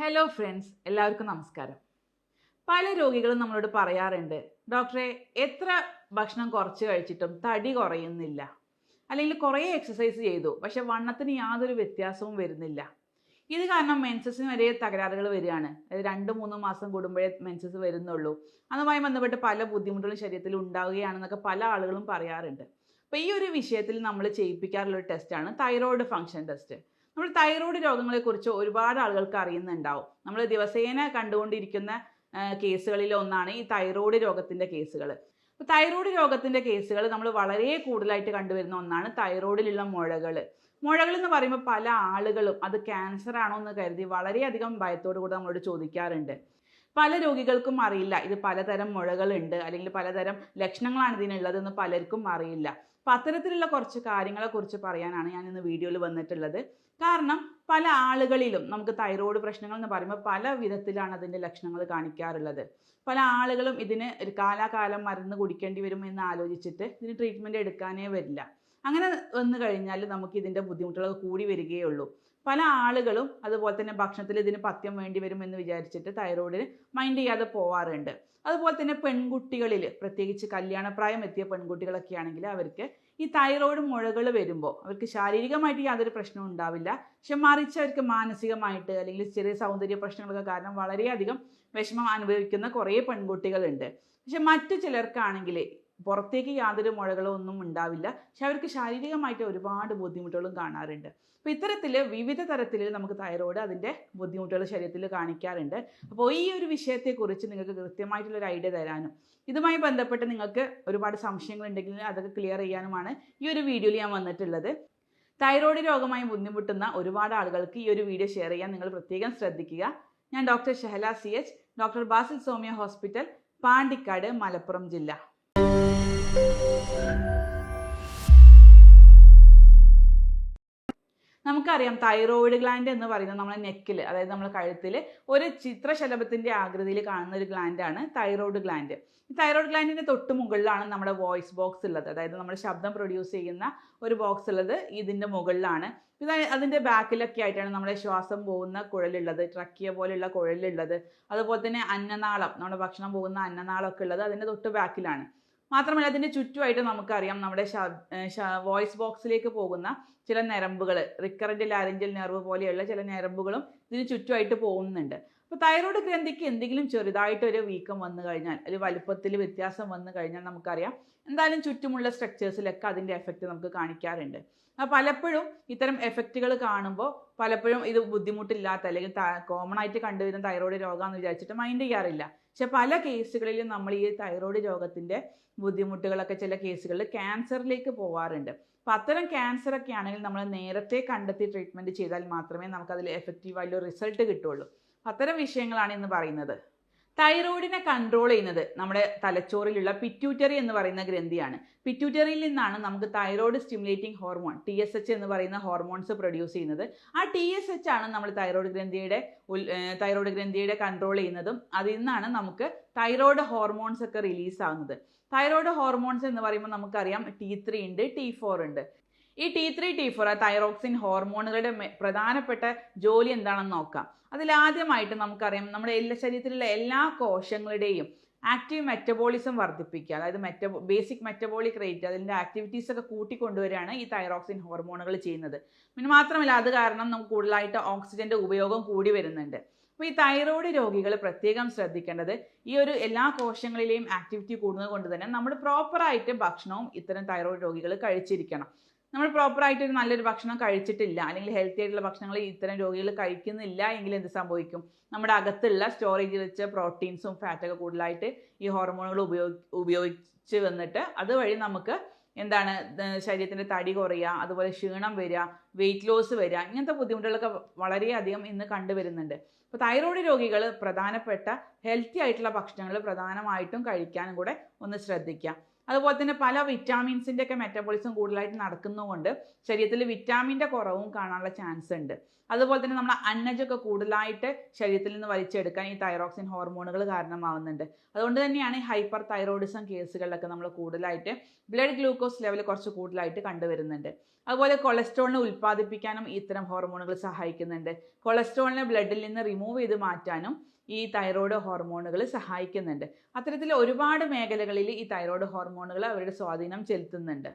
Hello friends എല്ലാവർക്കും നമസ്കാരം. പല രോഗികളും നമ്മളോട് പറയാറുണ്ട് ഡോക്ടറെ എത്ര ഭക്ഷണം കുറച്ച് കഴിച്ചിട്ടും തടി കുറയുന്നില്ല. അല്ലെങ്കിൽ കുറേ എക്സസൈസ് ചെയ്തു പക്ഷെ വണ്ണത്തിന് യാതൊരു വ്യത്യാസവും വരുന്നില്ല. ഇത് കാരണം മെൻസസിന് വരെ തകരാറുകൾ വരികയാണ്. അതായത് രണ്ട് മൂന്ന് മാസം കൂടുമ്പോഴേ മെൻസസ് വരുന്നുള്ളൂ. അതുമായി ബന്ധപ്പെട്ട് പല ബുദ്ധിമുട്ടുകളും ശരീരത്തിൽ ഉണ്ടാവുകയാണെന്നൊക്കെ പല ആളുകളും പറയാറുണ്ട്. അപ്പോൾ ഈ ഒരു വിഷയത്തിൽ നമ്മൾ ചെയ്യിപ്പിക്കാറുള്ള ഒരു ടെസ്റ്റാണ് തൈറോയിഡ് ഫങ്ഷൻ ടെസ്റ്റ് നമ്മൾ തൈറോയ്ഡ് രോഗങ്ങളെക്കുറിച്ച് ഒരുപാട് ആളുകൾക്ക് അറിയുന്നുണ്ടാവും. നമ്മൾ ദിവസേന കണ്ടുകൊണ്ടിരിക്കുന്ന കേസുകളിൽ ഒന്നാണ് ഈ തൈറോയ്ഡ് രോഗത്തിന്റെ കേസുകൾ അപ്പോൾ തൈറോയ്ഡ് രോഗത്തിന്റെ കേസുകൾ നമ്മൾ വളരെ കൂടുതലായിട്ട് കണ്ടുവരുന്ന ഒന്നാണ് തൈറോയ്ഡിലുള്ള മുഴകൾ മുഴകൾ എന്ന് പറയുമ്പോൾ പല ആളുകളും അത് ക്യാൻസർ ആണോ എന്ന് കരുതി വളരെയധികം ഭയത്തോടു കൂടി നമ്മളോട് ചോദിക്കാറുണ്ട്. പല രോഗികൾക്കും അറിയില്ല. ഇത് പലതരം മുഴകളുണ്ട് അല്ലെങ്കിൽ പലതരം ലക്ഷണങ്ങളാണ് ഇതിനുള്ളതെന്ന് പലർക്കും അറിയില്ല. അപ്പം അത്തരത്തിലുള്ള കുറച്ച് കാര്യങ്ങളെക്കുറിച്ച് പറയാനാണ് ഞാൻ ഇന്ന് വീഡിയോയിൽ വന്നിട്ടുള്ളത്. കാരണം പല ആളുകളിലും നമുക്ക് തൈറോയ്ഡ് പ്രശ്നങ്ങൾ എന്ന് പറയുമ്പോൾ പല വിധത്തിലാണ് അതിന്റെ ലക്ഷണങ്ങൾ കാണിക്കാറുള്ളത്. പല ആളുകളും ഇതിന് ഒരു കാലാകാലം മരുന്ന് കുടിക്കേണ്ടി വരും എന്ന് ആലോചിച്ചിട്ട് ഇതിന് ട്രീറ്റ്മെന്റ് എടുക്കാനേ വരില്ല. അങ്ങനെ വന്നു കഴിഞ്ഞാൽ നമുക്ക് ഇതിന്റെ ബുദ്ധിമുട്ടുകൾ കൂടി വരികയുള്ളൂ. പല ആളുകളും അതുപോലെ തന്നെ ഭക്ഷണത്തിൽ ഇതിന് പഥ്യം വേണ്ടി വരും എന്ന് വിചാരിച്ചിട്ട് തൈറോയിഡിന് മൈൻഡ് ചെയ്യാതെ പോവാറുണ്ട്. അതുപോലെ തന്നെ പെൺകുട്ടികളിൽ പ്രത്യേകിച്ച് കല്യാണപ്രായം എത്തിയ പെൺകുട്ടികളൊക്കെ ആണെങ്കിൽ അവർക്ക് ഈ തൈറോയ്ഡ് മുഴകൾ വരുമ്പോൾ അവർക്ക് ശാരീരികമായിട്ട് യാതൊരു പ്രശ്നവും ഉണ്ടാവില്ല. പക്ഷെ മറിച്ച് അവർക്ക് മാനസികമായിട്ട് അല്ലെങ്കിൽ ചെറിയ സൗന്ദര്യ പ്രശ്നങ്ങളൊക്കെ കാരണം വളരെയധികം വിഷമം അനുഭവിക്കുന്ന കുറേ പെൺകുട്ടികളുണ്ട്. പക്ഷെ മറ്റു ചിലർക്കാണെങ്കിൽ പുറത്തേക്ക് യാതൊരു മുഴകളോ ഒന്നും ഉണ്ടാവില്ല. പക്ഷെ അവർക്ക് ശാരീരികമായിട്ട് ഒരുപാട് ബുദ്ധിമുട്ടുകളും കാണാറുണ്ട്. അപ്പോൾ ഇത്തരത്തിൽ വിവിധ തരത്തിൽ നമുക്ക് തൈറോയ്ഡ് അതിന്റെ ബുദ്ധിമുട്ടുകൾ ശരീരത്തിൽ കാണിക്കാറുണ്ട്. അപ്പോൾ ഈ ഒരു വിഷയത്തെക്കുറിച്ച് നിങ്ങൾക്ക് കൃത്യമായിട്ടുള്ളൊരു ഐഡിയ തരാനും. ഇതുമായി ബന്ധപ്പെട്ട് നിങ്ങൾക്ക് ഒരുപാട് സംശയങ്ങളുണ്ടെങ്കിൽ അതൊക്കെ ക്ലിയർ ചെയ്യാനുമാണ് ഈ ഒരു വീഡിയോയിൽ ഞാൻ വന്നിട്ടുള്ളത്. തൈറോയ്ഡ് രോഗമായി ബുദ്ധിമുട്ടുന്ന ഒരുപാട് ആളുകൾക്ക് ഈ ഒരു വീഡിയോ ഷെയർ ചെയ്യാൻ നിങ്ങൾ പ്രത്യേകം ശ്രദ്ധിക്കുക. ഞാൻ doctor Shahala C H doctor Basil Somiya hospital Pandikkad Malappuram ജില്ല. നമുക്കറിയാം തൈറോയിഡ് ഗ്ലാൻഡ് എന്ന് പറയുന്നത് നമ്മുടെ നെക്കിൽ അതായത് നമ്മുടെ കഴുത്തിൽ ഒരു ചിത്രശലഭത്തിന്റെ ആകൃതിയിൽ കാണുന്ന ഒരു ഗ്ലാൻഡാണ് തൈറോയിഡ് ഗ്ലാൻഡ് ഈ തൈറോയിഡ് ഗ്ലാൻഡിന്റെ തൊട്ട് മുകളിലാണ് നമ്മുടെ വോയിസ് ബോക്സ് ഉള്ളത്. അതായത് നമ്മൾ ശബ്ദം പ്രൊഡ്യൂസ് ചെയ്യുന്ന ഒരു ബോക്സ് ഉള്ളത് ഇതിന്റെ മുകളിലാണ്. ഇത് അതിന്റെ ബാക്കിലൊക്കെ ആയിട്ടാണ് നമ്മുടെ ശ്വാസം പോകുന്ന കുഴലുള്ളത് ട്രക്കിയ പോലെയുള്ള കുഴലുള്ളത്. അതുപോലെ തന്നെ അന്നനാളം നമ്മുടെ ഭക്ഷണം പോകുന്ന അന്നനാളമൊക്കെ ഉള്ളത് അതിന്റെ തൊട്ട് ബാക്കിലാണ് മാത്രമല്ല അതിന്റെ ചുറ്റുമായിട്ട് നമുക്കറിയാം നമ്മുടെ വോയിസ് ബോക്സിലേക്ക് പോകുന്ന ചില ഞരമ്പുകൾ റിക്കറന്റ് ലാരഞ്ചൽ നെർവ് പോലെയുള്ള ചില ഞരമ്പുകളും ഇതിന് ചുറ്റുമായിട്ട് പോകുന്നുണ്ട്. അപ്പോൾ തൈറോയ്ഡ് ഗ്രന്ഥിക്ക് എന്തെങ്കിലും ചെറുതായിട്ടൊരു വീക്കം വന്നു കഴിഞ്ഞാൽ ഒരു വലുപ്പത്തിൽ വ്യത്യാസം വന്നു കഴിഞ്ഞാൽ നമുക്കറിയാം എന്തായാലും ചുറ്റുമുള്ള സ്ട്രക്ചേഴ്സിലൊക്കെ അതിന്റെ എഫക്റ്റ് നമുക്ക് കാണിക്കാറുണ്ട്. അപ്പോൾ പലപ്പോഴും ഇത്തരം എഫക്റ്റുകൾ കാണുമ്പോൾ പലപ്പോഴും ഇത് ബുദ്ധിമുട്ടില്ലാത്ത അല്ലെങ്കിൽ കോമൺ ആയിട്ട് കണ്ടുവരുന്ന തൈറോയ്ഡ് രോഗമാണെന്ന് വിചാരിച്ചിട്ട് മൈൻഡ് ചെയ്യാറില്ല. പക്ഷെ പല കേസുകളിലും നമ്മൾ ഈ തൈറോയ്ഡ് രോഗത്തിന്റെ ബുദ്ധിമുട്ടുകളൊക്കെ ചില കേസുകളിൽ ക്യാൻസറിലേക്ക് പോവാറുണ്ട്. അപ്പോൾ അത്തരം ക്യാൻസർ ഒക്കെ ആണെങ്കിൽ നമ്മൾ നേരത്തെ കണ്ടെത്തി ട്രീറ്റ്മെന്റ് ചെയ്താൽ മാത്രമേ നമുക്കതിൽ എഫക്റ്റീവായിട്ടുള്ള റിസൾട്ട് കിട്ടുള്ളൂ അത്തരം വിഷയങ്ങളാണ് ഇന്ന് പറയുന്നത്. തൈറോയിഡിനെ കൺട്രോൾ ചെയ്യുന്നത് നമ്മുടെ തലച്ചോറിലുള്ള പിറ്റ്യൂട്ടറി എന്ന് പറയുന്ന ഗ്രന്ഥിയാണ്. പിറ്റ്യൂട്ടറിയിൽ നിന്നാണ് നമുക്ക് thyroid stimulating hormone T S H എന്ന് പറയുന്ന ഹോർമോൺസ് പ്രൊഡ്യൂസ് ചെയ്യുന്നത്. ആ ടി എസ് എച്ച് ആണ് നമ്മൾ തൈറോയിഡ് ഗ്രന്ഥിയുടെ തൈറോയ്ഡ് ഗ്രന്ഥിയുടെ കൺട്രോൾ ചെയ്യുന്നതും അതിൽ നിന്നാണ് നമുക്ക് തൈറോയിഡ് ഹോർമോൺസ് ഒക്കെ റിലീസ് ആകുന്നത് തൈറോയിഡ് ഹോർമോൺസ് എന്ന് പറയുമ്പോൾ നമുക്കറിയാം ടി ത്രീ ഉണ്ട് ടി ഫോർ ഉണ്ട്. ഈ T three T four thyroxine ഹോർമോണുകളുടെ പ്രധാനപ്പെട്ട ജോലി എന്താണെന്ന് നോക്കാം. അതിലാദ്യമായിട്ട് നമുക്കറിയാം നമ്മുടെ എല്ലാ ശരീരത്തിലുള്ള എല്ലാ കോശങ്ങളുടെയും ആക്റ്റീവ് മെറ്റബോളിസം വർദ്ധിപ്പിക്കുക. അതായത് മെറ്റബോ ബേസിക് മെറ്റബോളിക് റേറ്റ് അതിന്റെ ആക്ടിവിറ്റീസ് ഒക്കെ കൂട്ടിക്കൊണ്ടുവരികയാണ് ഈ തൈറോക്സിൻ ഹോർമോണുകൾ ചെയ്യുന്നത്. പിന്നെ മാത്രമല്ല അത് കാരണം നമുക്ക് കൂടുതലായിട്ട് ഓക്സിജന്റെ ഉപയോഗം കൂടി വരുന്നുണ്ട്. അപ്പോൾ ഈ തൈറോയ്ഡ് രോഗികൾ പ്രത്യേകം ശ്രദ്ധിക്കേണ്ടത് ഈ ഒരു എല്ലാ കോശങ്ങളിലെയും ആക്ടിവിറ്റി കൂടുന്നത് കൊണ്ട് തന്നെ നമ്മൾ പ്രോപ്പറായിട്ട് ഭക്ഷണവും ഇത്തരം തൈറോയ്ഡ് രോഗികൾ കഴിച്ചിരിക്കണം. നമ്മൾ പ്രോപ്പറായിട്ട് ഒരു നല്ലൊരു ഭക്ഷണം കഴിച്ചിട്ടില്ല. അല്ലെങ്കിൽ ഹെൽത്തി ആയിട്ടുള്ള ഭക്ഷണങ്ങൾ ഇത്തരം രോഗികൾ കഴിക്കുന്നില്ല എങ്കിൽ എന്ത് സംഭവിക്കും? നമ്മുടെ അകത്തുള്ള സ്റ്റോറേജിൽ വെച്ച പ്രോട്ടീൻസും ഫാറ്റൊക്കെ കൂടുതലായിട്ട് ഈ ഹോർമോണുകൾ ഉപയോഗി ഉപയോഗിച്ച് വന്നിട്ട് അതുവഴി നമുക്ക് എന്താണ് ശരീരത്തിന്റെ തടി കുറയുക അതുപോലെ ക്ഷീണം വരിക വെയിറ്റ് ലോസ് വരിക ഇങ്ങനത്തെ ബുദ്ധിമുട്ടുകളൊക്കെ വളരെയധികം ഇന്ന് കണ്ടുവരുന്നുണ്ട്. അപ്പോൾ തൈറോയ്ഡ് രോഗികൾ പ്രധാനപ്പെട്ട ഹെൽത്തി ആയിട്ടുള്ള ഭക്ഷണങ്ങൾ പ്രധാനമായിട്ടും കഴിക്കാനും കൂടെ ഒന്ന് ശ്രദ്ധിക്കുക. അതുപോലെ തന്നെ പല വിറ്റാമിൻസിന്റെ ഒക്കെ മെറ്റബോളിസം കൂടുതലായിട്ട് നടക്കുന്നതുകൊണ്ട് ശരീരത്തിൽ വിറ്റാമിന്റെ കുറവും കാണാനുള്ള ചാൻസ് ഉണ്ട്. അതുപോലെ തന്നെ നമ്മൾ അന്നജൊക്കെ കൂടുതലായിട്ട് ശരീരത്തിൽ നിന്ന് വലിച്ചെടുക്കാൻ ഈ തൈറോക്സിൻ ഹോർമോണുകൾ കാരണമാവുന്നുണ്ട്. അതുകൊണ്ട് തന്നെയാണ് ഹൈപ്പർ തൈറോയിഡിസം കേസുകളിലൊക്കെ നമ്മൾ കൂടുതലായിട്ട് ബ്ലഡ് ഗ്ലൂക്കോസ് ലെവൽ കുറച്ച് കൂടുതലായിട്ട് കണ്ടുവരുന്നുണ്ട്. അതുപോലെ കൊളസ്ട്രോളിനെ ഉൽപ്പാദിപ്പിക്കാനും ഇത്തരം ഹോർമോണുകൾ സഹായിക്കുന്നുണ്ട്. കൊളസ്ട്രോളിനെ ബ്ലഡിൽ നിന്ന് റിമൂവ് ചെയ്ത് മാറ്റാനും ഈ തൈറോയ്ഡ് ഹോർമോണുകൾ സഹായിക്കുന്നുണ്ട്. അത്തരത്തിൽ ഒരുപാട് മേഖലകളിൽ ഈ തൈറോയ്ഡ് ഹോർമോണുകൾ അവരുടെ സ്വാധീനം ചെലുത്തുന്നുണ്ട്.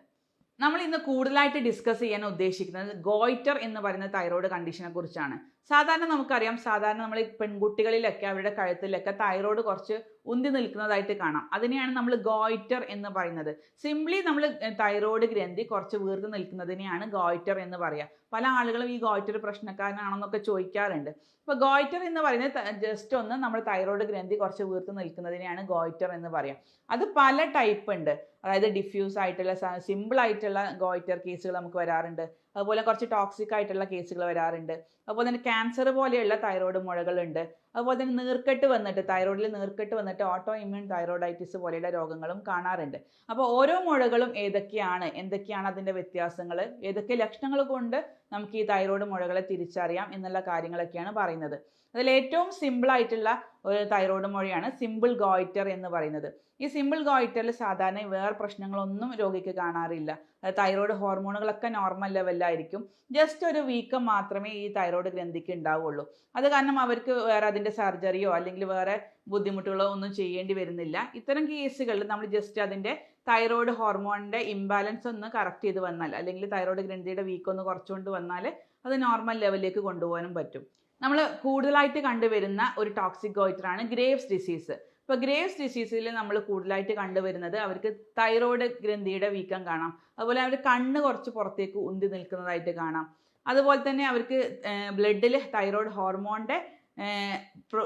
നമ്മൾ ഇന്ന് കൂടുതലായിട്ട് ഡിസ്കസ് ചെയ്യാൻ ഉദ്ദേശിക്കുന്നത് ഗോയിറ്റർ എന്ന് പറയുന്ന തൈറോയ്ഡ് കണ്ടീഷനെ കുറിച്ചാണ്. സാധാരണ നമുക്കറിയാം സാധാരണ നമ്മൾ പെൺകുട്ടികളിലൊക്കെ അവരുടെ കഴുത്തിലൊക്കെ തൈറോയ്ഡ് കുറച്ച് ഉന്തി നിൽക്കുന്നതായിട്ട് കാണാം. അതിനെയാണ് നമ്മൾ ഗോയിറ്റർ എന്ന് പറയുന്നത്. സിംപ്ലി നമ്മൾ തൈറോയ്ഡ് ഗ്രന്ഥി കുറച്ച് വീർത്ത് നിൽക്കുന്നതിനെയാണ് ഗോയിറ്റർ എന്ന് പറയുക പല ആളുകളും ഈ ഗോയിറ്റർ പ്രശ്നക്കാരനാണെന്നൊക്കെ ചോദിക്കാറുണ്ട്. അപ്പോൾ ഗോയിറ്റർ എന്ന് പറയുന്നത് ജസ്റ്റ് ഒന്ന് നമ്മൾ തൈറോയ്ഡ് ഗ്രന്ഥി കുറച്ച് വീർത്ത് നിൽക്കുന്നതിനെയാണ് ഗോയിറ്റർ എന്ന് പറയുക അത് പല ടൈപ്പ് ഉണ്ട്. അതായത് ഡിഫ്യൂസ് ആയിട്ടുള്ള സിമ്പിൾ ആയിട്ടുള്ള ഗോയിറ്റർ കേസുകൾ നമുക്ക് വരാറുണ്ട്. അതുപോലെ കുറച്ച് ടോക്സിക് ആയിട്ടുള്ള കേസുകൾ വരാറുണ്ട്. അതുപോലെ തന്നെ ക്യാൻസർ പോലെയുള്ള തൈറോയ്ഡ് മുഴകളുണ്ട്. അതുപോലെ തന്നെ നീർക്കെട്ട് വന്നിട്ട് തൈറോയിഡിൽ നീർക്കെട്ട് വന്നിട്ട് ഓട്ടോ ഇമ്മ്യൂൺ തൈറോയിഡൈറ്റിസ് പോലെയുള്ള രോഗങ്ങളും കാണാറുണ്ട്. അപ്പോൾ ഓരോ മുഴകളും ഏതൊക്കെയാണ്? എന്തൊക്കെയാണ് അതിന്റെ വ്യത്യാസങ്ങൾ ഏതൊക്കെ ലക്ഷണങ്ങൾ കൊണ്ട് നമുക്ക് ഈ തൈറോയ്ഡ് മുഴകളെ തിരിച്ചറിയാം എന്നുള്ള കാര്യങ്ങളൊക്കെയാണ് പറയുന്നത്. അതിൽ ഏറ്റവും സിമ്പിൾ ആയിട്ടുള്ള ഒരു തൈറോയ്ഡ് മുഴയാണ് സിമ്പിൾ ഗോയിറ്റർ എന്ന് പറയുന്നത്. ഈ സിമ്പിൾ ഗോയിറ്ററിൽ സാധാരണ വേറെ പ്രശ്നങ്ങളൊന്നും രോഗിക്ക് കാണാറില്ല. തൈറോയ്ഡ് ഹോർമോണുകളൊക്കെ നോർമൽ ലെവലിലായിരിക്കും ജസ്റ്റ് ഒരു വീക്കം മാത്രമേ ഈ തൈറോയ്ഡ് ഗ്രന്ഥിക്ക് ഉണ്ടാവുള്ളൂ. അത് കാരണം അവർക്ക് വേറെ അതിന്റെ സർജറിയോ അല്ലെങ്കിൽ വേറെ ബുദ്ധിമുട്ടുകളോ ഒന്നും ചെയ്യേണ്ടി വരുന്നില്ല. ഇത്തരം കേസുകളിൽ നമ്മൾ ജസ്റ്റ് അതിന്റെ തൈറോയ്ഡ് ഹോർമോണിന്റെ ഇംബാലൻസ് ഒന്ന് കറക്റ്റ് ചെയ്ത് വന്നാൽ അല്ലെങ്കിൽ തൈറോയ്ഡ് ഗ്രന്ഥിയുടെ വീക്ക് ഒന്ന് കുറച്ചുകൊണ്ട് വന്നാൽ അത് നോർമൽ ലെവലിലേക്ക് കൊണ്ടുപോകാനും പറ്റും. നമ്മൾ കൂടുതലായിട്ട് കണ്ടുവരുന്ന ഒരു ടോക്സിക് ഗോയിറ്ററാണ് ഗ്രേവ്സ് ഡിസീസ് ഇപ്പോൾ ഗ്രേവ്സ് ഡിസീസിൽ നമ്മൾ കൂടുതലായിട്ട് കണ്ടുവരുന്നത് അവർക്ക് തൈറോയ്ഡ് ഗ്രന്ഥിയുടെ വീക്കം കാണാം. അതുപോലെ അവർ കണ്ണ് കുറച്ച് പുറത്തേക്ക് ഉന്തി നിൽക്കുന്നതായിട്ട് കാണാം. അതുപോലെ തന്നെ അവർക്ക് ബ്ലഡിൽ തൈറോയ്ഡ് ഹോർമോണിന്റെ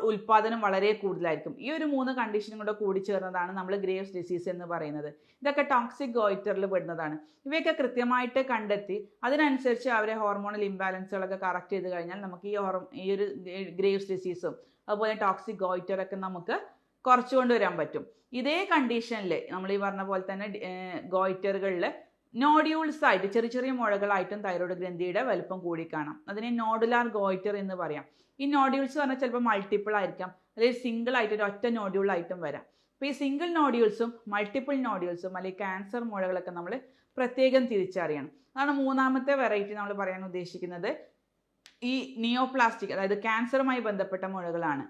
ഉൽപാദനം വളരെ കൂടുതലായിരിക്കും. ഈ ഒരു മൂന്ന് കണ്ടീഷനും കൂടെ കൂടി ചേർന്നതാണ് നമ്മൾ ഗ്രേവ്സ് ഡിസീസ് എന്ന് പറയുന്നത്. ഇതൊക്കെ ടോക്സിക് ഗോയിറ്ററിൽ പെടുന്നതാണ്. ഇവയൊക്കെ കൃത്യമായിട്ട് കണ്ടെത്തി അതിനനുസരിച്ച് അവരെ ഹോർമോണൽ ഇംബാലൻസുകളൊക്കെ കറക്റ്റ് ചെയ്ത് കഴിഞ്ഞാൽ നമുക്ക് ഈ ഹോർ ഈ ഒരു ഗ്രേവ്സ് ഡിസീസും അതുപോലെ ടോക്സിക് ഗോയിറ്ററൊക്കെ നമുക്ക് കുറച്ചു കൊണ്ടുവരാൻ പറ്റും. ഇതേ കണ്ടീഷനിൽ നമ്മൾ ഈ പറഞ്ഞ പോലെ തന്നെ ഗോയിറ്ററുകളിൽ നോഡ്യൂൾസ് ആയിട്ട് ചെറിയ ചെറിയ മുഴകളായിട്ടും തൈറോയ്ഡ് ഗ്രന്ഥിയുടെ വലുപ്പം കൂടി കാണാം അതിനെ നോഡുലാർ ഗോയിറ്റർ എന്ന് പറയാം. ഈ നോഡ്യൂൾസ് പറഞ്ഞാൽ ചിലപ്പോൾ മൾട്ടിപ്പിൾ ആയിരിക്കാം. അല്ലെങ്കിൽ സിംഗിൾ ആയിട്ട് ഒരു ഒറ്റ നോഡ്യൂൾ ആയിട്ടും വരാം. അപ്പോൾ ഈ സിംഗിൾ നോഡ്യൂൾസും മൾട്ടിപ്പിൾ നോഡ്യൂൾസും അല്ലെങ്കിൽ ക്യാൻസർ മുഴകളൊക്കെ നമ്മൾ പ്രത്യേകം തിരിച്ചറിയണം. അതാണ് മൂന്നാമത്തെ വെറൈറ്റി നമ്മൾ പറയാൻ ഉദ്ദേശിക്കുന്നത്. ഈ നിയോപ്ലാസ്റ്റിക് അതായത് ക്യാൻസറുമായി ബന്ധപ്പെട്ട മുഴകളാണ്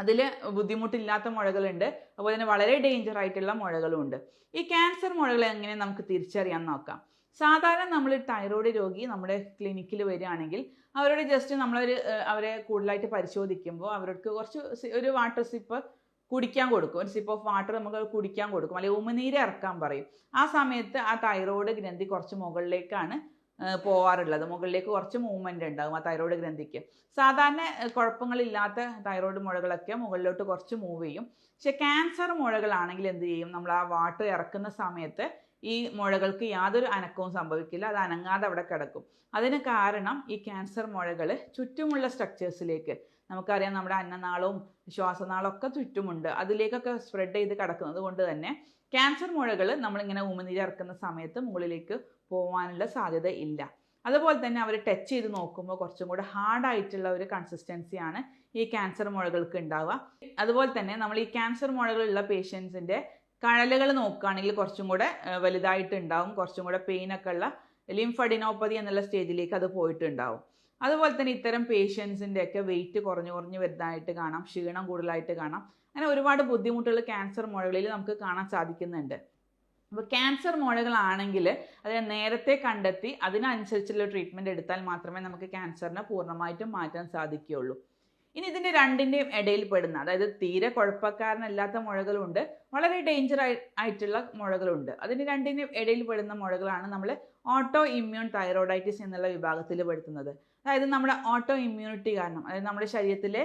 അതിൽ ബുദ്ധിമുട്ടില്ലാത്ത മുഴകളുണ്ട്. അതുപോലെ തന്നെ വളരെ ഡേഞ്ചർ ആയിട്ടുള്ള മുഴകളും ഉണ്ട് ഈ ക്യാൻസർ മുഴകളെ എങ്ങനെ നമുക്ക് തിരിച്ചറിയാൻ നോക്കാം? സാധാരണ നമ്മൾ തൈറോയ്ഡ് രോഗി നമ്മുടെ ക്ലിനിക്കിൽ വരികയാണെങ്കിൽ അവരോട് ജസ്റ്റ് നമ്മളൊരു അവരെ കൂടുതലായിട്ട് പരിശോധിക്കുമ്പോൾ അവർക്ക് കുറച്ച് ഒരു വാട്ടർ സിപ്പ് കുടിക്കാൻ കൊടുക്കും. ഒരു സിപ്പ് ഓഫ് വാട്ടർ നമുക്ക് കുടിക്കാൻ കൊടുക്കും. അല്ലെങ്കിൽ ഉമിനീര് ഇറക്കാൻ പറയും. ആ സമയത്ത് ആ തൈറോയ്ഡ് ഗ്രന്ഥി കുറച്ച് മുകളിലേക്കാണ് പോവാറുള്ളത്. മുകളിലേക്ക് കുറച്ച് മൂവ്മെന്റ് ഉണ്ടാകും ആ തൈറോയ്ഡ് ഗ്രന്ഥിക്ക്. സാധാരണ കുഴപ്പങ്ങളില്ലാത്ത തൈറോയ്ഡ് മുഴകളൊക്കെ മുകളിലോട്ട് കുറച്ച് മൂവ് ചെയ്യും. പക്ഷെ ക്യാൻസർ മുഴകളാണെങ്കിൽ എന്ത് ചെയ്യും? നമ്മൾ ആ വാട്ടർ ഇറക്കുന്ന സമയത്ത് ഈ മുഴകൾക്ക് യാതൊരു അനക്കവും സംഭവിക്കില്ല. അത് അനങ്ങാതെ അവിടെ കിടക്കും. അതിന് കാരണം ഈ ക്യാൻസർ മുഴകൾ ചുറ്റുമുള്ള സ്ട്രക്ചേഴ്സിലേക്ക് നമുക്കറിയാം നമ്മുടെ അന്നനാളവും ശ്വാസനാളവും ഒക്കെ ചുറ്റുമുണ്ട്. അതിലേക്കൊക്കെ സ്പ്രെഡ് ചെയ്ത് കിടക്കുന്നത് കൊണ്ട് തന്നെ ക്യാൻസർ മുഴകൾ നമ്മളിങ്ങനെ ഉമിനീര് ഇറക്കുന്ന സമയത്ത് മുകളിലേക്ക് പോകാനുള്ള സാധ്യത ഇല്ല. അതുപോലെ തന്നെ അവർ ടച്ച് ചെയ്ത് നോക്കുമ്പോൾ കുറച്ചും കൂടെ ഹാർഡായിട്ടുള്ള ഒരു കൺസിസ്റ്റൻസിയാണ് ഈ ക്യാൻസർ മുഴകൾക്ക് ഉണ്ടാവുക. അതുപോലെ തന്നെ നമ്മൾ ഈ ക്യാൻസർ മുഴകളുള്ള പേഷ്യൻസിന്റെ കഴലുകൾ നോക്കുകയാണെങ്കിൽ കുറച്ചും കൂടെ വലുതായിട്ട് ഉണ്ടാവും കുറച്ചും കൂടെ പെയിനൊക്കെ ഉള്ള ലിംഫഡിനോപ്പതി എന്നുള്ള സ്റ്റേജിലേക്ക് അത് പോയിട്ടുണ്ടാവും. അതുപോലെ തന്നെ ഇത്തരം പേഷ്യൻസിന്റെ ഒക്കെ വെയിറ്റ് കുറഞ്ഞു കുറഞ്ഞു വരുന്നതായിട്ട് കാണാം ക്ഷീണം കൂടുതലായിട്ട് കാണാം. അങ്ങനെ ഒരുപാട് ബുദ്ധിമുട്ടുകൾ ക്യാൻസർ മുഴകളിൽ നമുക്ക് കാണാൻ സാധിക്കുന്നുണ്ട്. അപ്പോൾ ക്യാൻസർ മുഴകളാണെങ്കിൽ അതിനെ നേരത്തെ കണ്ടെത്തി അതിനനുസരിച്ചുള്ള ട്രീറ്റ്മെന്റ് എടുത്താൽ മാത്രമേ നമുക്ക് ക്യാൻസറിനെ പൂർണമായിട്ടും മാറ്റാൻ സാധിക്കുകയുള്ളൂ. ഇനി ഇതിന്റെ രണ്ടിന്റെയും ഇടയിൽ പെടുന്ന അതായത് തീരെ കുഴപ്പക്കാരനല്ലാത്ത മുഴകളുണ്ട് വളരെ ഡേഞ്ചർ ആയിട്ടുള്ള മുഴകളുണ്ട്. അതിന് രണ്ടിന്റെയും ഇടയിൽ പെടുന്ന മുഴകളാണ് നമ്മൾ ഓട്ടോ ഇമ്മ്യൂൺ തൈറോയിഡൈറ്റിസ് എന്നുള്ള വിഭാഗത്തിൽ പെടുത്തുന്നത്. അതായത് നമ്മുടെ ഓട്ടോ ഇമ്മ്യൂണിറ്റി കാരണം അതായത് നമ്മുടെ ശരീരത്തിലെ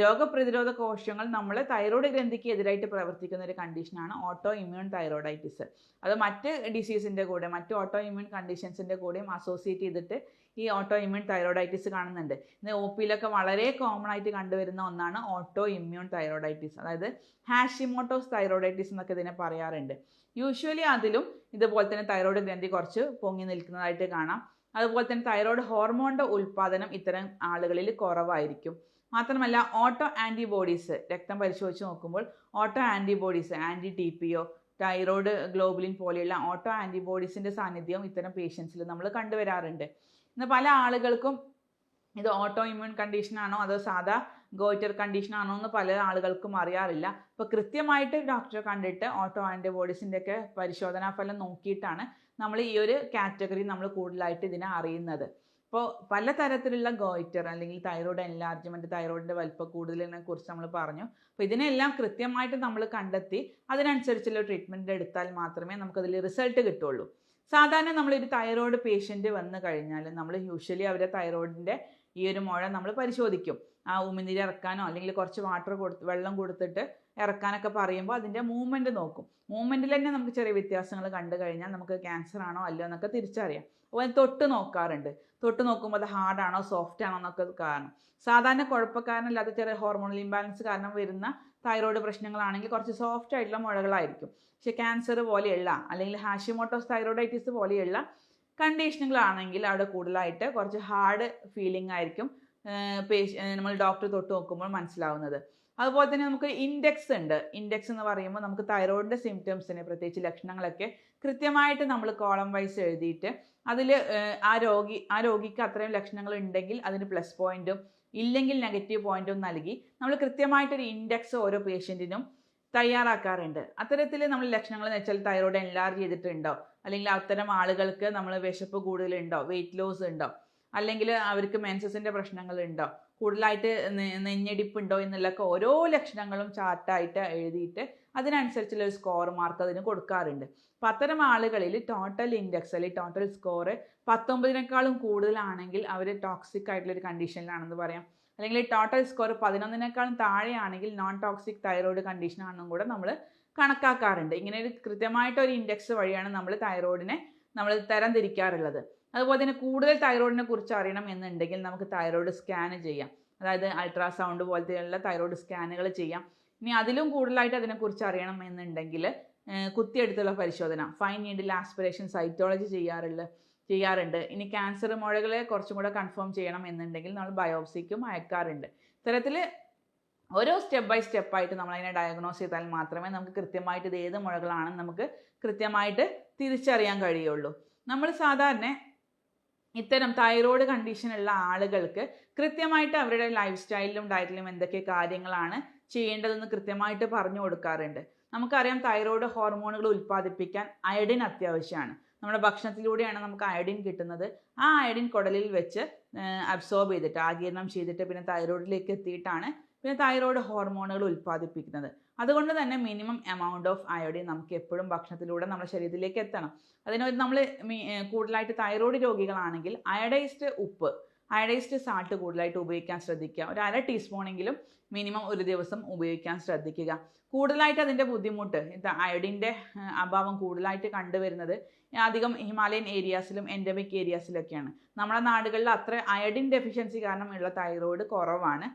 രോഗപ്രതിരോധ കോശങ്ങൾ നമ്മൾ തൈറോയ്ഡ് ഗ്രന്ഥിക്ക് എതിരായിട്ട് പ്രവർത്തിക്കുന്ന ഒരു കണ്ടീഷനാണ് ഓട്ടോ ഇമ്മ്യൂൺ തൈറോയിഡൈറ്റിസ് അത് മറ്റ് ഡിസീസിന്റെ കൂടെ മറ്റ് ഓട്ടോ ഇമ്മ്യൂൺ കണ്ടീഷൻസിന്റെ കൂടെയും അസോസിയേറ്റ് ചെയ്തിട്ട് ഈ ഓട്ടോ ഇമ്മ്യൂൺ തൈറോയിഡൈറ്റിസ് കാണുന്നുണ്ട്. ഇന്ന് ഒ പിയിലൊക്കെ വളരെ കോമൺ ആയിട്ട് കണ്ടുവരുന്ന ഒന്നാണ് ഓട്ടോ ഇമ്മ്യൂൺ തൈറോയിഡൈറ്റിസ് അതായത് ഹാഷിമോട്ടോസ് തൈറോയിഡൈറ്റിസ് എന്നൊക്കെ ഇതിനെ പറയാറുണ്ട്. യൂഷ്വലി അതിലും ഇതുപോലെ തന്നെ തൈറോയ്ഡ് ഗ്രന്ഥി കുറച്ച് പൊങ്ങി നിൽക്കുന്നതായിട്ട് കാണാം. അതുപോലെ തന്നെ തൈറോയ്ഡ് ഹോർമോണിന്റെ ഉൽപ്പാദനം ഇത്തരം ആളുകളിൽ കുറവായിരിക്കും. മാത്രമല്ല ഓട്ടോ ആന്റിബോഡീസ് രക്തം പരിശോധിച്ച് നോക്കുമ്പോൾ auto antibodies anti T P O thyroid globulin പോലെയുള്ള ഓട്ടോ ആന്റിബോഡീസിന്റെ സാന്നിധ്യം ഇത്തരം പേഷ്യൻസിൽ നമ്മൾ കണ്ടുവരാറുണ്ട്. ഇന്ന് പല ആളുകൾക്കും ഇത് ഓട്ടോ ഇമ്മ്യൂൺ കണ്ടീഷനാണോ അതോ സാധാ ഗോയിറ്റർ കണ്ടീഷനാണോ എന്ന് പല ആളുകൾക്കും അറിയാറില്ല. അപ്പോൾ കൃത്യമായിട്ട് ഡോക്ടറെ കണ്ടിട്ട് ഓട്ടോ ആന്റിബോഡീസിന്റെയൊക്കെ പരിശോധനാ ഫലം നോക്കിയിട്ടാണ് നമ്മൾ ഈ ഒരു കാറ്റഗറി നമ്മൾ കൂടുതലായിട്ട് ഇതിനെ അറിയുന്നത്. ഇപ്പോൾ പല തരത്തിലുള്ള ഗോയിറ്റർ അല്ലെങ്കിൽ തൈറോയ്ഡ് എൻലാർജ്മെന്റ് തൈറോയിഡിന്റെ വലിപ്പം കൂടുതലിനെ കുറിച്ച് നമ്മൾ പറഞ്ഞു. അപ്പോൾ ഇതിനെല്ലാം കൃത്യമായിട്ട് നമ്മൾ കണ്ടെത്തി അതിനനുസരിച്ചുള്ള ട്രീറ്റ്മെന്റ് എടുത്താൽ മാത്രമേ നമുക്കതിൽ റിസൾട്ട് കിട്ടുള്ളൂ. സാധാരണ നമ്മളൊരു തൈറോയ്ഡ് പേഷ്യന്റ് വന്നു കഴിഞ്ഞാൽ നമ്മൾ യൂഷ്വലി അവരെ തൈറോയിഡിന്റെ ഈ ഒരു മുഴ നമ്മൾ പരിശോധിക്കും. ആ ഉമിനീര് ഇറക്കാനോ അല്ലെങ്കിൽ കുറച്ച് വാട്ടർ കൊടുത്ത് വെള്ളം കൊടുത്തിട്ട് ഇറക്കാനൊക്കെ പറയുമ്പോൾ അതിന്റെ മൂവ്മെന്റ് നോക്കും. മൂവ്മെന്റിൽ തന്നെ നമുക്ക് ചെറിയ വ്യത്യാസങ്ങൾ കണ്ടു കഴിഞ്ഞാൽ നമുക്ക് ക്യാൻസർ ആണോ അല്ലയോ എന്നൊക്കെ തിരിച്ചറിയാം. അതിന് തൊട്ട് നോക്കാറുണ്ട്. തൊട്ട് നോക്കുമ്പോൾ അത് ഹാർഡാണോ സോഫ്റ്റ് ആണോ എന്നൊക്കെ കാരണം. സാധാരണ കുഴപ്പക്കാരനല്ലാത്ത ചെറിയ ഹോർമോണൽ ഇംബാലൻസ് കാരണം വരുന്ന തൈറോയ്ഡ് പ്രശ്നങ്ങളാണെങ്കിൽ കുറച്ച് സോഫ്റ്റ് ആയിട്ടുള്ള മുഴകളായിരിക്കും. പക്ഷേ ക്യാൻസർ പോലെയുള്ള അല്ലെങ്കിൽ ഹാഷിമോട്ടോസ് തൈറോയിഡൈറ്റിസ് പോലെയുള്ള കണ്ടീഷനുകളാണെങ്കിൽ അവിടെ കൂടുതലായിട്ട് കുറച്ച് ഹാർഡ് ഫീലിംഗ് ആയിരിക്കും പേഷ്യ നമ്മൾ ഡോക്ടർ തൊട്ട് നോക്കുമ്പോൾ മനസ്സിലാവുന്നത്. അതുപോലെ തന്നെ നമുക്ക് ഇൻഡെക്സ് ഉണ്ട്. ഇൻഡെക്സ് എന്ന് പറയുമ്പോൾ നമുക്ക് തൈറോയിഡിന്റെ സിംറ്റംസിന് പ്രത്യേകിച്ച് ലക്ഷണങ്ങളൊക്കെ കൃത്യമായിട്ട് നമ്മൾ കോളം വൈസ് എഴുതിയിട്ട് അതിൽ ആ രോഗി ആ രോഗിക്ക് അത്രയും ലക്ഷണങ്ങൾ ഉണ്ടെങ്കിൽ അതിന് പ്ലസ് പോയിന്റും ഇല്ലെങ്കിൽ നെഗറ്റീവ് പോയിന്റും നൽകി നമ്മൾ കൃത്യമായിട്ടൊരു ഇൻഡെക്സ് ഓരോ പേഷ്യന്റിനും തയ്യാറാക്കാറുണ്ട്. അത്തരത്തിൽ നമ്മൾ ലക്ഷണങ്ങൾ എന്ന് വെച്ചാൽ തൈറോയ്ഡ് എൻലാർജ് ചെയ്തിട്ടുണ്ടോ? അല്ലെങ്കിൽ അത്തരം ആളുകൾക്ക് നമ്മൾ വിശപ്പ് കൂടുതലുണ്ടോ? വെയിറ്റ് ലോസ് ഉണ്ടോ? അല്ലെങ്കിൽ അവർക്ക് മെൻസസിന്റെ പ്രശ്നങ്ങളുണ്ടോ കൂടുതലായിട്ട് നെഞ്ഞടിപ്പുണ്ടോ എന്നുള്ളൊക്കെ ഓരോ ലക്ഷണങ്ങളും ചാർട്ടായിട്ട് എഴുതിയിട്ട് അതിനനുസരിച്ചുള്ള ഒരു സ്കോർ മാർക്ക് അതിന് കൊടുക്കാറുണ്ട്. അപ്പം അത്തരം ആളുകളിൽ ടോട്ടൽ ഇൻഡെക്സ് അല്ലെങ്കിൽ ടോട്ടൽ സ്കോർ പത്തൊമ്പതിനേക്കാളും കൂടുതലാണെങ്കിൽ അവർ ടോക്സിക് ആയിട്ടുള്ള ഒരു കണ്ടീഷനിലാണെന്ന് പറയാം. അല്ലെങ്കിൽ ടോട്ടൽ സ്കോർ പതിനൊന്നിനേക്കാളും താഴെയാണെങ്കിൽ നോൺ ടോക്സിക് തൈറോയ്ഡ് കണ്ടീഷൻ ആണെന്നും കൂടെ നമ്മൾ കണക്കാക്കാറുണ്ട്. ഇങ്ങനെ ഒരു കൃത്യമായിട്ട് ഒരു ഇൻഡെക്സ് വഴിയാണ് നമ്മൾ തൈറോയിഡിനെ നമ്മൾ തരം തിരിക്കാറുള്ളത് അതുപോലെ തന്നെ കൂടുതൽ തൈറോയിഡിനെ കുറിച്ച് അറിയണം എന്നുണ്ടെങ്കിൽ നമുക്ക് തൈറോയിഡ് സ്കാൻ ചെയ്യാം. അതായത് അൾട്രാസൗണ്ട് പോലത്തെയുള്ള തൈറോയിഡ് സ്കാനുകൾ ചെയ്യാം. ഇനി അതിലും കൂടുതലായിട്ട് അതിനെക്കുറിച്ച് അറിയണം എന്നുണ്ടെങ്കിൽ കുത്തിയെടുത്തുള്ള പരിശോധന ഫൈൻ നീഡിൽ ആസ്പിറേഷൻ സൈറ്റോളജി ചെയ്യാറുള്ള ചെയ്യാറുണ്ട്. ഇനി ക്യാൻസർ മുഴകളെ കുറച്ചും കൂടെ കൺഫേം ചെയ്യണം എന്നുണ്ടെങ്കിൽ നമ്മൾ ബയോപ്സിക്കും അയക്കാറുണ്ട്. ഇത്തരത്തിൽ ഓരോ സ്റ്റെപ്പ് ബൈ സ്റ്റെപ്പായിട്ട് നമ്മൾ അതിനെ ഡയഗ്നോസ് ചെയ്താൽ മാത്രമേ നമുക്ക് കൃത്യമായിട്ട് ഇത് ഏത് മുഴകളാണെന്ന് നമുക്ക് കൃത്യമായിട്ട് തിരിച്ചറിയാൻ കഴിയുള്ളൂ. നമ്മൾ സാധാരണ ഇത്തരം തൈറോയ്ഡ് കണ്ടീഷനുള്ള ആളുകൾക്ക് കൃത്യമായിട്ട് അവരുടെ ലൈഫ് സ്റ്റൈലിലും ഡയറ്റിലും എന്തൊക്കെ കാര്യങ്ങളാണ് ചെയ്യേണ്ടതെന്ന് കൃത്യമായിട്ട് പറഞ്ഞു കൊടുക്കാറുണ്ട്. നമുക്കറിയാം തൈറോയ്ഡ് ഹോർമോണുകൾ ഉൽപ്പാദിപ്പിക്കാൻ അയഡിൻ അത്യാവശ്യമാണ്. നമ്മുടെ ഭക്ഷണത്തിലൂടെയാണ് നമുക്ക് അയഡിൻ കിട്ടുന്നത്. ആ അയഡിൻ കുടലിൽ വെച്ച് അബ്സോർബ് ചെയ്തിട്ട് ആഗിരണം ചെയ്തിട്ട് പിന്നെ തൈറോയിഡിലേക്ക് എത്തിയിട്ടാണ് പിന്നെ തൈറോയ്ഡ് ഹോർമോണുകൾ ഉൽപ്പാദിപ്പിക്കുന്നത്. അതുകൊണ്ട് തന്നെ മിനിമം എമൗണ്ട് ഓഫ് അയോഡിൻ നമുക്ക് എപ്പോഴും ഭക്ഷണത്തിലൂടെ നമ്മുടെ ശരീരത്തിലേക്ക് എത്തണം. അതിന് നമ്മൾ കൂടുതലായിട്ട് തൈറോയ്ഡ് രോഗികളാണെങ്കിൽ അയഡൈസ്ഡ് ഉപ്പ് അയഡൈസ്ഡ് സാൾട്ട് കൂടുതലായിട്ട് ഉപയോഗിക്കാൻ ശ്രദ്ധിക്കുക. ഒരു അര ടീസ്പൂണെങ്കിലും മിനിമം ഒരു ദിവസം ഉപയോഗിക്കാൻ ശ്രദ്ധിക്കുക. കൂടുതലായിട്ട് അതിന്റെ ബുദ്ധിമുട്ട് ഇത് അയഡിന്റെ അഭാവം കൂടുതലായിട്ട് കണ്ടുവരുന്നത് അധികം ഹിമാലയൻ ഏരിയാസിലും എൻഡമിക് ഏരിയാസിലൊക്കെയാണ് നമ്മുടെ നാടുകളിൽ അത്ര അയഡിൻ ഡെഫിഷ്യൻസി കാരണം ഉള്ള തൈറോയ്ഡ് കുറവാണ്.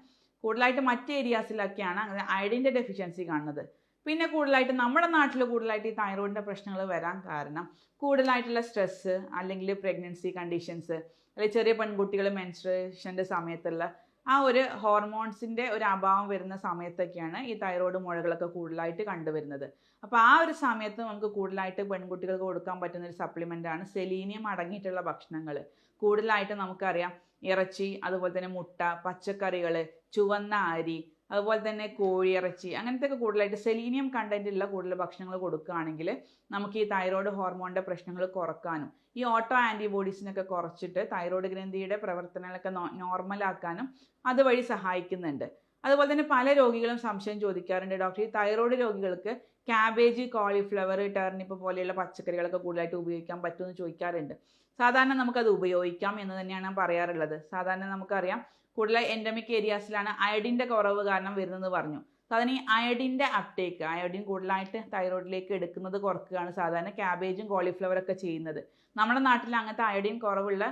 കൂടുതലായിട്ട് മറ്റ് ഏരിയാസിലൊക്കെയാണ് അങ്ങനെ അയഡിന്റെ ഡെഫിഷ്യൻസി കാണുന്നത്. പിന്നെ കൂടുതലായിട്ട് നമ്മുടെ നാട്ടിൽ കൂടുതലായിട്ട് ഈ തൈറോയിഡിന്റെ പ്രശ്നങ്ങൾ വരാൻ കാരണം കൂടുതലായിട്ടുള്ള സ്ട്രെസ്സ് അല്ലെങ്കിൽ പ്രഗ്നൻസി കണ്ടീഷൻസ് അല്ലെങ്കിൽ ചെറിയ പെൺകുട്ടികൾ മെൻസ്ട്രേഷന്റെ സമയത്തുള്ള ആ ഒരു ഹോർമോൺസിന്റെ ഒരു അഭാവം വരുന്ന സമയത്തൊക്കെയാണ് ഈ തൈറോയ്ഡ് മുഴകളൊക്കെ കൂടുതലായിട്ട് കണ്ടുവരുന്നത്. അപ്പോൾ ആ ഒരു സമയത്ത് നമുക്ക് കൂടുതലായിട്ട് പെൺകുട്ടികൾക്ക് കൊടുക്കാൻ പറ്റുന്ന ഒരു സപ്ലിമെന്റാണ് സെലീനിയം അടങ്ങിയിട്ടുള്ള ഭക്ഷണങ്ങൾ. കൂടുതലായിട്ട് നമുക്കറിയാം ഇറച്ചി അതുപോലെ തന്നെ മുട്ട പച്ചക്കറികൾ ചുവന്ന അരി അതുപോലെ തന്നെ കോഴിയിറച്ചി അങ്ങനത്തെ ഒക്കെ കൂടുതലായിട്ട് സെലീനിയം ഉള്ള കൂടുതൽ ഭക്ഷണങ്ങൾ കൊടുക്കുകയാണെങ്കിൽ നമുക്ക് ഈ തൈറോയ്ഡ് ഹോർമോണിന്റെ പ്രശ്നങ്ങൾ കുറക്കാനും ഈ ഓട്ടോ ആന്റിബോഡീസിനൊക്കെ കുറച്ചിട്ട് തൈറോയ്ഡ് ഗ്രന്ഥിയുടെ പ്രവർത്തനങ്ങളൊക്കെ നോർമലാക്കാനും അതുവഴി സഹായിക്കുന്നുണ്ട്. അതുപോലെ തന്നെ പല രോഗികളും സംശയം ചോദിക്കാറുണ്ട്. ഡോക്ടർ ഈ തൈറോയ്ഡ് രോഗികൾക്ക് ക്യാബേജ് കോളിഫ്ലവർ ടെർണിപ്പ് പോലെയുള്ള പച്ചക്കറികളൊക്കെ കൂടുതലായിട്ട് ഉപയോഗിക്കാൻ പറ്റുമെന്ന് ചോദിക്കാറുണ്ട്. സാധാരണ നമുക്കത് ഉപയോഗിക്കാം എന്ന് തന്നെയാണ് ഞാൻ പറയാറുള്ളത്. സാധാരണ നമുക്കറിയാം കൂടുതൽ എൻഡമിക് ഏരിയാസിലാണ് അയഡിന്റെ കുറവ് കാരണം വരുന്നത് പറഞ്ഞു. സാധാരണ ഈ അയഡിന്റെ അപ്ടേക്ക് അയഡിൻ കൂടുതലായിട്ട് തൈറോയിഡിലേക്ക് എടുക്കുന്നത് കുറക്കുകയാണ് സാധാരണ ക്യാബേജും കോളിഫ്ലവറൊക്കെ ചെയ്യുന്നത്. നമ്മുടെ നാട്ടിൽ അങ്ങനത്തെ അയഡിൻ കുറവുള്ള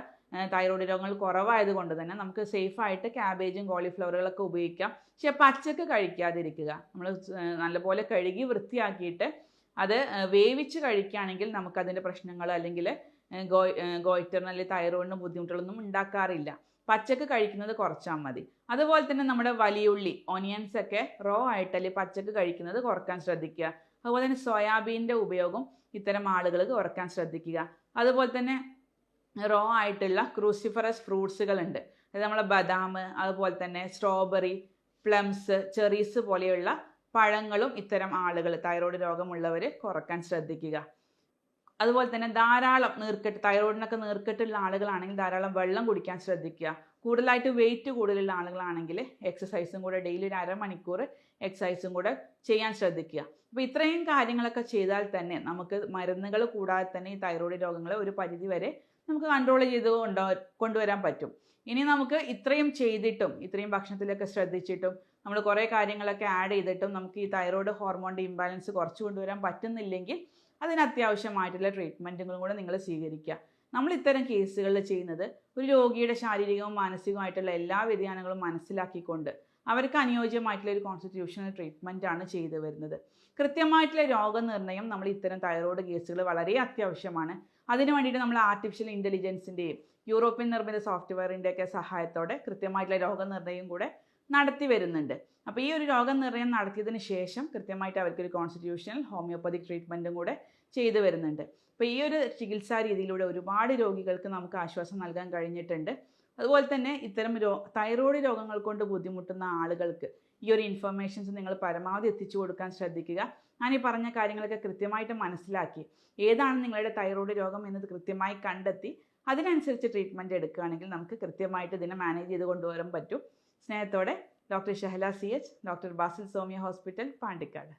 തൈറോയ്ഡ് രോഗങ്ങൾ കുറവായതുകൊണ്ട് തന്നെ നമുക്ക് സേഫായിട്ട് ക്യാബേജും കോളിഫ്ലവറുകളൊക്കെ ഉപയോഗിക്കാം. പക്ഷെ പച്ചക്ക് കഴിക്കാതിരിക്കുക. നമ്മൾ നല്ലപോലെ കഴുകി വൃത്തിയാക്കിയിട്ട് അത് വേവിച്ച് കഴിക്കുകയാണെങ്കിൽ നമുക്കതിന്റെ പ്രശ്നങ്ങൾ അല്ലെങ്കിൽ ഗോയ് ഗോയിറ്ററിന് അല്ലെങ്കിൽ തൈറോയിഡിന് ബുദ്ധിമുട്ടുകളൊന്നും ഉണ്ടാക്കാറില്ല. പച്ചക്ക് കഴിക്കുന്നത് കുറച്ചാൽ മതി. അതുപോലെ തന്നെ നമ്മുടെ വലിയുള്ളി ഒനിയൻസ് ഒക്കെ റോ ആയിട്ട് അല്ലെങ്കിൽ പച്ചക്ക് കഴിക്കുന്നത് കുറയ്ക്കാൻ ശ്രദ്ധിക്കുക. അതുപോലെ തന്നെ സോയാബീന്റെ ഉപയോഗം ഇത്തരം ആളുകൾ കുറയ്ക്കാൻ ശ്രദ്ധിക്കുക. അതുപോലെ തന്നെ റോ ആയിട്ടുള്ള ക്രൂസിഫറസ് ഫ്രൂട്ട്സുകളുണ്ട് അതായത് നമ്മളെ ബദാം അതുപോലെ തന്നെ സ്ട്രോബെറി പ്ലംസ് ചെറീസ് പോലെയുള്ള പഴങ്ങളും ഇത്തരം ആളുകൾ തൈറോയ്ഡ് രോഗമുള്ളവർ കുറയ്ക്കാൻ ശ്രദ്ധിക്കുക. അതുപോലെ തന്നെ ധാരാളം നീർക്കെട്ട് തൈറോയിഡിനൊക്കെ നീർക്കെട്ടുള്ള ആളുകളാണെങ്കിൽ ധാരാളം വെള്ളം കുടിക്കാൻ ശ്രദ്ധിക്കുക. കൂടുതലായിട്ട് വെയിറ്റ് കൂടുതലുള്ള ആളുകളാണെങ്കിൽ എക്സസൈസും കൂടെ ഡെയിലി ഒരു അരമണിക്കൂർ എക്സസൈസും കൂടെ ചെയ്യാൻ ശ്രദ്ധിക്കുക. അപ്പോൾ ഇത്രയും കാര്യങ്ങളൊക്കെ ചെയ്താൽ തന്നെ നമുക്ക് മരുന്നുകൾ കൂടാതെ തന്നെ ഈ തൈറോയിഡ് രോഗങ്ങളെ ഒരു പരിധി വരെ നമുക്ക് കൺട്രോൾ ചെയ്ത് കൊണ്ടോ കൊണ്ടുവരാൻ പറ്റും. ഇനി നമുക്ക് ഇത്രയും ചെയ്തിട്ടും ഇത്രയും ഭക്ഷണത്തിലൊക്കെ ശ്രദ്ധിച്ചിട്ടും നമ്മൾ കുറേ കാര്യങ്ങളൊക്കെ ആഡ് ചെയ്തിട്ടും നമുക്ക് ഈ തൈറോയ്ഡ് ഹോർമോണിന്റെ ഇംബാലൻസ് കുറച്ച് കൊണ്ടുവരാൻ പറ്റുന്നില്ലെങ്കിൽ അതിന് അത്യാവശ്യമായിട്ടുള്ള ട്രീറ്റ്മെന്റുകളും കൂടെ നിങ്ങൾ സ്വീകരിക്കുക. നമ്മൾ ഇത്തരം കേസുകളിൽ ചെയ്യുന്നത് ഒരു രോഗിയുടെ ശാരീരികവും മാനസികവുമായിട്ടുള്ള എല്ലാ വ്യതിയാനങ്ങളും മനസ്സിലാക്കിക്കൊണ്ട് അവർക്ക് അനുയോജ്യമായിട്ടുള്ള ഒരു കോൺസ്റ്റിറ്റ്യൂഷണൽ ട്രീറ്റ്മെന്റ് ആണ് ചെയ്തു വരുന്നത്. കൃത്യമായിട്ടുള്ള രോഗനിർണയം നമ്മൾ ഇത്തരം തൈറോയ്ഡ് കേസുകൾ വളരെ അത്യാവശ്യമാണ്. അതിനു വേണ്ടിയിട്ട് നമ്മൾ ആർട്ടിഫിഷ്യൽ ഇന്റലിജൻസിന്റെയും യൂറോപ്യൻ നിർമ്മിത സോഫ്റ്റ്വെയറിന്റെയൊക്കെ സഹായത്തോടെ കൃത്യമായിട്ടുള്ള രോഗനിർണയം കൂടെ നടത്തി വരുന്നുണ്ട്. അപ്പോൾ ഈ ഒരു രോഗനിർണയം നടത്തിയതിന് ശേഷം കൃത്യമായിട്ട് അവർക്കൊരു കോൺസ്റ്റിറ്റ്യൂഷണൽ ഹോമിയോപ്പതിക് ട്രീറ്റ്മെന്റും കൂടെ ചെയ്തു വരുന്നുണ്ട്. അപ്പോൾ ഈ ഒരു ചികിത്സാ രീതിയിലൂടെ ഒരുപാട് രോഗികൾക്ക് നമുക്ക് ആശ്വാസം നൽകാൻ കഴിഞ്ഞിട്ടുണ്ട്. അതുപോലെ തന്നെ ഇത്തരം രോ തൈറോയ്ഡ് രോഗങ്ങൾ കൊണ്ട് ബുദ്ധിമുട്ടുന്ന ആളുകൾക്ക് ഈ ഒരു ഇൻഫർമേഷൻസ് നിങ്ങൾ പരമാവധി എത്തിച്ചു കൊടുക്കാൻ ശ്രദ്ധിക്കുക. ഞാൻ ഈ പറഞ്ഞ കാര്യങ്ങളൊക്കെ കൃത്യമായിട്ട് മനസ്സിലാക്കി. ഏതാണ് നിങ്ങളുടെ തൈറോയ്ഡ് രോഗം എന്നത് കൃത്യമായി കണ്ടെത്തി അതിനനുസരിച്ച് ട്രീറ്റ്മെന്റ് എടുക്കുകയാണെങ്കിൽ നമുക്ക് കൃത്യമായിട്ട് ഇതിനെ മാനേജ് ചെയ്ത് കൊണ്ടുവരാൻ പറ്റും. സ്നേഹത്തോടെ doctor Shahala C H doctor Basil Somiya hospital Pandikkad.